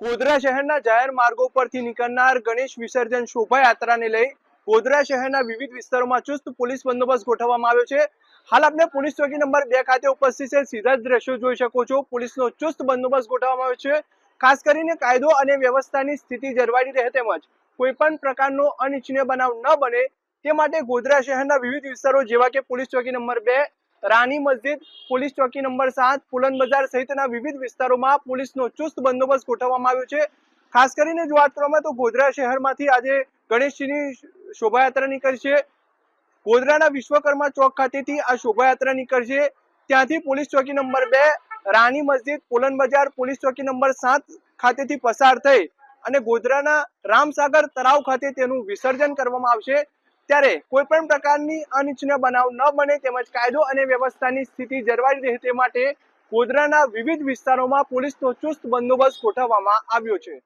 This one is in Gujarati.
ગોધરા શહેરના જાહેર માર્ગો પરથી નીકળનાર ગણેશ વિસર્જન શોભાયાત્રાને લઈ ગોધરા શહેરના વિવિધ વિસ્તારોમાં ચુસ્ત પોલીસ બંદોબસ્ત ગોઠવવામાં આવ્યો છે. હાલ આપણે પોલીસ ચોકી નંબર બે ખાતે ઉપસ્થિત છે. સીધા જ દ્રશ્યો જોઈ શકો છો. પોલીસનો ચુસ્ત બંદોબસ્ત ગોઠવવામાં આવ્યો છે. ખાસ કરીને કાયદો અને વ્યવસ્થાની સ્થિતિ જળવાઈ રહે તેમજ કોઈ પણ પ્રકારનો અનિચ્છનીય બનાવ ન બને તે માટે ગોધરા શહેરના વિવિધ વિસ્તારો જેવા કે પોલીસ ચોકી નંબર બે રાની મસ્જિદ, પોલીસ ચોકી નંબર સાત પુલન બજાર સહિતના વિવિધ વિસ્તારોમાં પોલીસનો ચુસ્ત બંદોબસ્ત ગોઠવવામાં આવ્યો છે. ખાસ કરીને જો વાત કરવામાં તો ગોધરા શહેરમાંથી આજે ગણેશજીની શોભાયાત્રા નીકળશે. ગોધરાના વિશ્વકર્મા ચોક ખાતેથી આ શોભાયાત્રા નીકળશે. ત્યાંથી પોલીસ ચોકી નંબર બે, રાની મસ્જિદ પુલન બજાર, પોલીસ ચોકી નંબર સાત ખાતેથી પસાર થઈ અને ગોધરાના રામસાગર તળાવ ખાતે તેનું વિસર્જન કરવામાં આવશે. ત્યારે કોઈ પણ પ્રકારની અનિચ્છનીય બનાવ ન બને તેમજ કાયદો અને વ્યવસ્થાની સ્થિતિ જળવાઈ રહે તે માટે ગોધરાના વિવિધ વિસ્તારોમાં પોલીસનો ચુસ્ત બંદોબસ્ત ગોઠવવામાં આવ્યો છે.